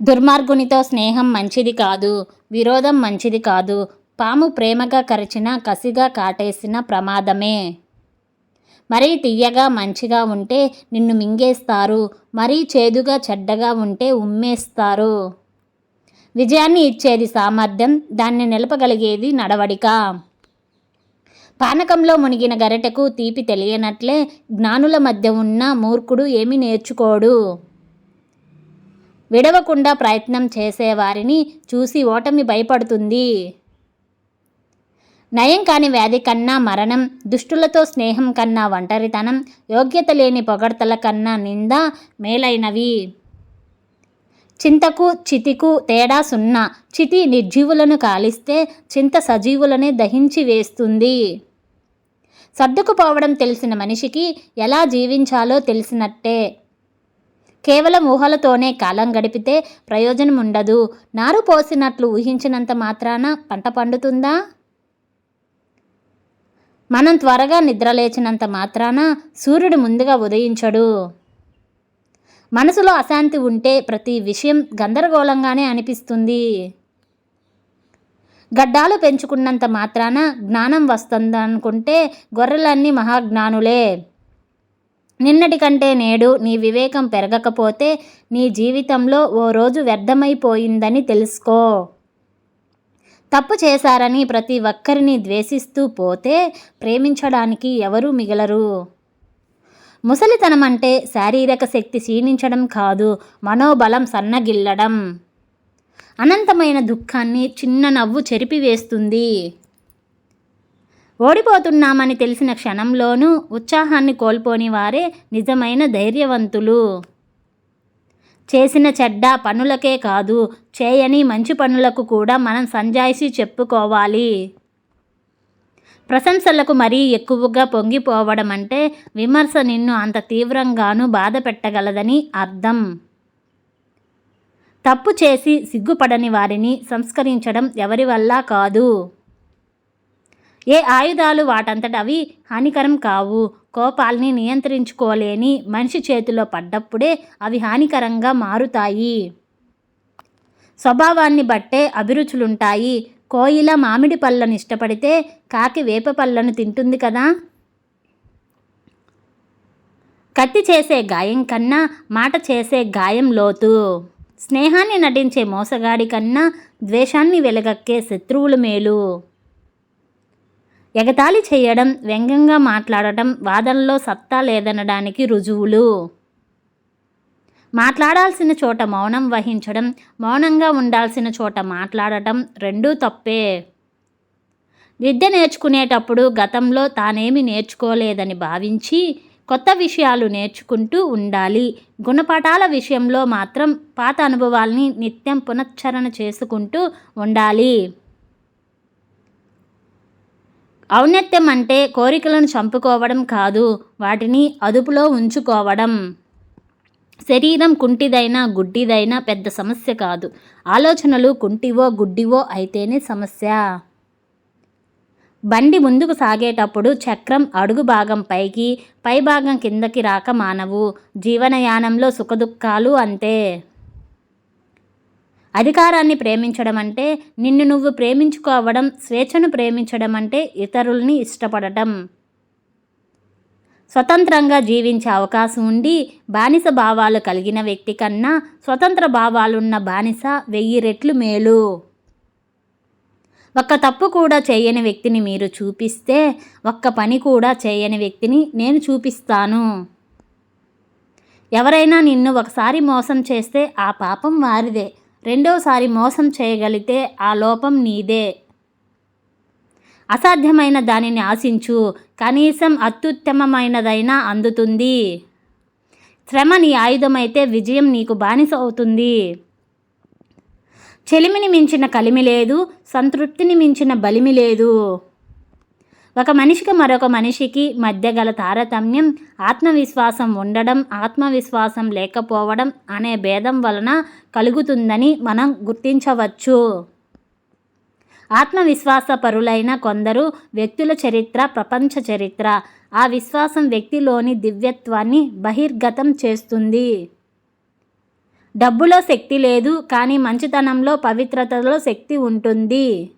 దుర్మార్గునితో స్నేహం మంచిది కాదు విరోధం మంచిది కాదు. పాము ప్రేమగా కరిచిన కసిగా కాటేసిన ప్రమాదమే. మరీ తీయగా మంచిగా ఉంటే నిన్ను మింగేస్తారు. మరీ చేదుగా చెడ్డగా ఉంటే ఉమ్మేస్తారు. విజయాన్ని ఇచ్చేది సామర్థ్యం దాన్ని నిలపగలిగేది నడవడిక. పానకంలో మునిగిన గరిటకు తీపి తెలియనట్లే జ్ఞానుల మధ్య ఉన్న మూర్ఖుడు ఏమీ నేర్చుకోడు. విడవకుండా ప్రయత్నం చేసేవారిని చూసి ఓటమి భయపడుతుంది. నయం కాని వ్యాధి కన్నా మరణం దుష్టులతో స్నేహం కన్నా ఒంటరితనం యోగ్యత లేని పొగడ్తల కన్నా నింద మేలైనవి. చింతకు చితికు తేడా సున్నా. చితి నిర్జీవులను కాలిస్తే చింత సజీవులనే దహించి వేస్తుంది. సర్దుకుపోవడం తెలిసిన మనిషికి ఎలా జీవించాలో తెలిసినట్టే. కేవలం ఊహలతోనే కాలం గడిపితే ప్రయోజనం ఉండదు నారు పోసినట్లు ఊహించినంత మాత్రాన పంట పండుతుందా? మనం త్వరగా నిద్రలేచినంత మాత్రాన సూర్యుడు ముందుగా ఉదయించడు. మనసులో అశాంతి ఉంటే ప్రతి విషయం గందరగోళంగానే అనిపిస్తుంది. గడ్డాలు పెంచుకున్నంత మాత్రాన జ్ఞానం వస్తుందనుకుంటే గొర్రెలన్నీ మహాజ్ఞానులే. నిన్నటి కంటే నేడు నీ వివేకం పెరగకపోతే నీ జీవితంలో ఓ రోజు వ్యర్థమైపోయిందని తెలుసుకో. తప్పు చేశారని ప్రతి ఒక్కరిని ద్వేషిస్తూ పోతే ప్రేమించడానికి ఎవరూ మిగలరు. ముసలితనం అంటే శారీరక శక్తి క్షీణించడం కాదు మనోబలం సన్నగిల్లడం. అనంతమైన దుఃఖాన్ని చిన్న నవ్వు చెరిపివేస్తుంది. ఓడిపోతున్నామని తెలిసిన క్షణంలోనూ ఉత్సాహాన్ని కోల్పోని వారే నిజమైన ధైర్యవంతులు. చేసిన చెడ్డ పనులకే కాదు చేయని మంచి పనులకు కూడా మనం సంజాయిషి చెప్పుకోవాలి. ప్రశంసలకు మరీ ఎక్కువగా పొంగిపోవడం అంటే విమర్శ నిన్ను అంత తీవ్రంగానూ బాధ పెట్టగలదని అర్థం. తప్పు చేసి సిగ్గుపడని వారిని సంస్కరించడం ఎవరి వల్ల కాదు. ఏ ఆయుధాలు వాటంతట అవి హానికరం కావు. కోపాల్ని నియంత్రించుకోలేని మనిషి చేతిలో పడ్డప్పుడే అవి హానికరంగా మారుతాయి. స్వభావాన్ని బట్టే అభిరుచులుంటాయి. కోయిల మామిడి పళ్ళను ఇష్టపడితే కాకి వేప పళ్ళను తింటుంది కదా? కత్తి చేసే గాయం కన్నా మాట చేసే గాయం లోతు. స్నేహాన్ని నటించే మోసగాడి కన్నా ద్వేషాన్ని వెలగక్కే శత్రువులు మేలు. ఎగతాళి చేయడం వ్యంగ్యంగా మాట్లాడటం వాదనలో సత్తా లేదనడానికి రుజువులు. మాట్లాడాల్సిన చోట మౌనం వహించడం మౌనంగా ఉండాల్సిన చోట మాట్లాడటం రెండూ తప్పే. విద్య నేర్చుకునేటప్పుడు గతంలో తానేమి నేర్చుకోలేదని భావించి కొత్త విషయాలు నేర్చుకుంటూ ఉండాలి. గుణపాఠాల విషయంలో మాత్రం పాత అనుభవాల్ని నిత్యం పునశ్చరణ చేసుకుంటూ ఉండాలి. ఔన్నత్యం అంటే కోరికలను చంపుకోవడం కాదు వాటిని అదుపులో ఉంచుకోవడం. శరీరం కుంటిదైనా గుడ్డిదైనా పెద్ద సమస్య కాదు. ఆలోచనలు కుంటివో గుడ్డివో అయితేనే సమస్య. బండి ముందుకు సాగేటప్పుడు చక్రం అడుగు భాగం పైకి పై భాగం కిందకి రాక మానవు. జీవనయానంలో సుఖదుఖాలు అంతే. అధికారాన్ని ప్రేమించడం అంటే నిన్ను నువ్వు ప్రేమించుకోవడం స్వేచ్ఛను ప్రేమించడం అంటే ఇతరుల్ని ఇష్టపడటం. స్వతంత్రంగా జీవించే అవకాశం ఉండి బానిస భావాలు కలిగిన వ్యక్తి కన్నా స్వతంత్ర భావాలున్న బానిస వెయ్యి రెట్లు మేలు. ఒక్క తప్పు కూడా చేయని వ్యక్తిని మీరు చూపిస్తే ఒక్క పని కూడా చేయని వ్యక్తిని నేను చూపిస్తాను. ఎవరైనా నిన్ను ఒకసారి మోసం చేస్తే ఆ పాపం వారిదే. రెండోసారి మోసం చేయగలిగితే ఆ లోపం నీదే. అసాధ్యమైన దానిని ఆశించు. కనీసం అత్యుత్తమమైనదైనా అందుతుంది. శ్రమ నీ ఆయుధమైతే విజయం నీకు బానిస అవుతుంది. చెలిమిని మించిన కలిమి లేదు సంతృప్తిని మించిన బలిమి లేదు. ఒక మనిషికి మరొక మనిషికి మధ్య గల తారతమ్యం ఆత్మవిశ్వాసం ఉండడం ఆత్మవిశ్వాసం లేకపోవడం అనే భేదం వలన కలుగుతుందని మనం గుర్తించవచ్చు. ఆత్మవిశ్వాస పరులైన కొందరు వ్యక్తుల చరిత్ర ప్రపంచ చరిత్ర. ఆ విశ్వాసం వ్యక్తిలోని దివ్యత్వాన్ని బహిర్గతం చేస్తుంది. డబ్బులో శక్తి లేదు కానీ మంచితనంలో పవిత్రతలో శక్తి ఉంటుంది.